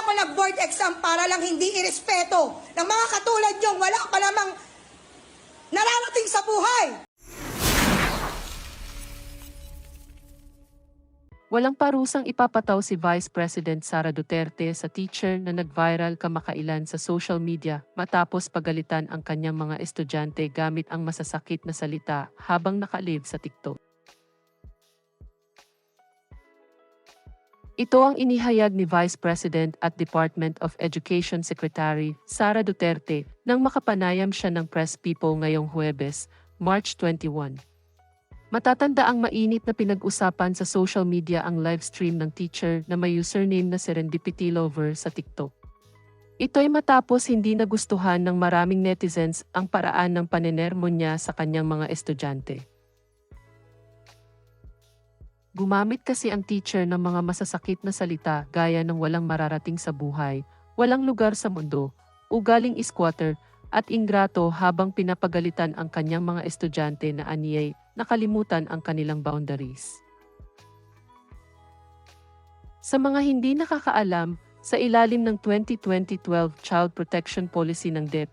ako nag-board exam para lang hindi irespeto ng mga katulad yung wala pa namang nararating sa buhay. Walang parusang ipapataw si Vice President Sara Duterte sa teacher na nag-viral kamakailan sa social media matapos pagalitan ang kanyang mga estudyante gamit ang masasakit na salita habang nakalive sa TikTok. Ito ang inihayag ni Vice President at Department of Education Secretary Sara Duterte nang makapanayam siya ng press people ngayong Huwebes, March 21. Matatanda ang mainit na pinag-usapan sa social media ang live stream ng teacher na may username na Serendipity Lover sa TikTok. Ito'y matapos hindi nagustuhan ng maraming netizens ang paraan ng panenermo niya sa kanyang mga estudyante. Gumamit kasi ang teacher ng mga masasakit na salita gaya ng walang mararating sa buhay, walang lugar sa mundo, ugaling squatter, at ingrato habang pinapagalitan ang kanyang mga estudyante na aniyay nakalimutan ang kanilang boundaries. Sa mga hindi nakakaalam, sa ilalim ng 2020-12 Child Protection Policy ng DEP,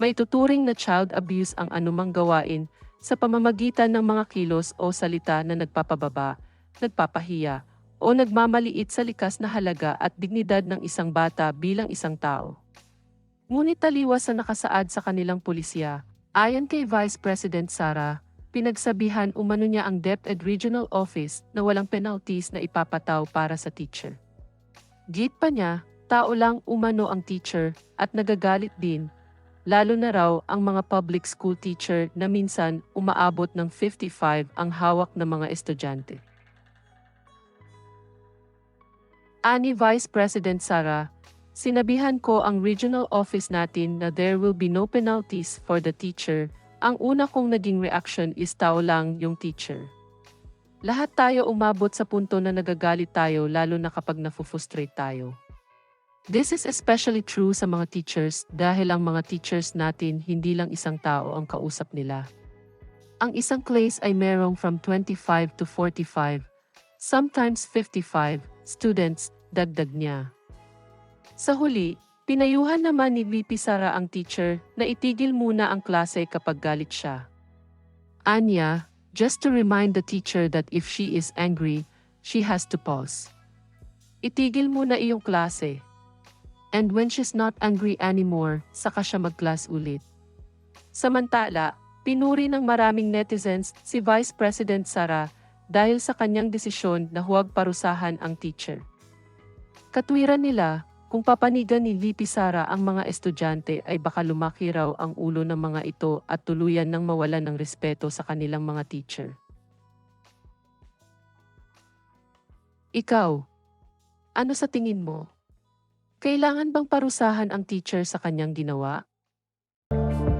may tuturing na child abuse ang anumang gawain sa pamamagitan ng mga kilos o salita na nagpapababa, nagpapahiya, o nagmamaliit sa likas na halaga at dignidad ng isang bata bilang isang tao. Ngunit taliwas sa nakasaad sa kanilang pulisya, ayon kay Vice President Sara, pinagsabihan umano niya ang DepEd Regional Office na walang penalties na ipapataw para sa teacher. Git pa niya, tao lang umano ang teacher at nagagalit din, lalo na raw ang mga public school teacher na minsan umaabot ng 55 ang hawak ng mga estudyante. Ani Vice President Sara, sinabihan ko ang regional office natin na there will be no penalties for the teacher ang una kong naging reaction is tao lang yung teacher. Lahat tayo umabot sa punto na nagagalit tayo lalo na kapag nafu-frustrate tayo. This is especially true sa mga teachers dahil ang mga teachers natin hindi lang isang tao ang kausap nila. Ang isang class ay merong from 25 to 45, sometimes 55, students, dagdag niya. Sa huli, Pinayuhan naman ni VP Sara ang teacher na itigil muna ang klase kapag galit siya. Anya, just to remind the teacher that if she is angry, she has to pause. Itigil muna iyong klase. And when she's not angry anymore, saka siya mag-class ulit. Samantala, pinuri ng maraming netizens si Vice President Sara dahil sa kanyang desisyon na huwag parusahan ang teacher. Katwiran nila, kung papanigan ni VP Sara ang mga estudyante ay baka lumaki raw ang ulo ng mga ito at tuluyan ng mawalan ng respeto sa kanilang mga teacher. Ikaw, ano sa tingin mo? Kailangan bang parusahan ang teacher sa kanyang ginawa?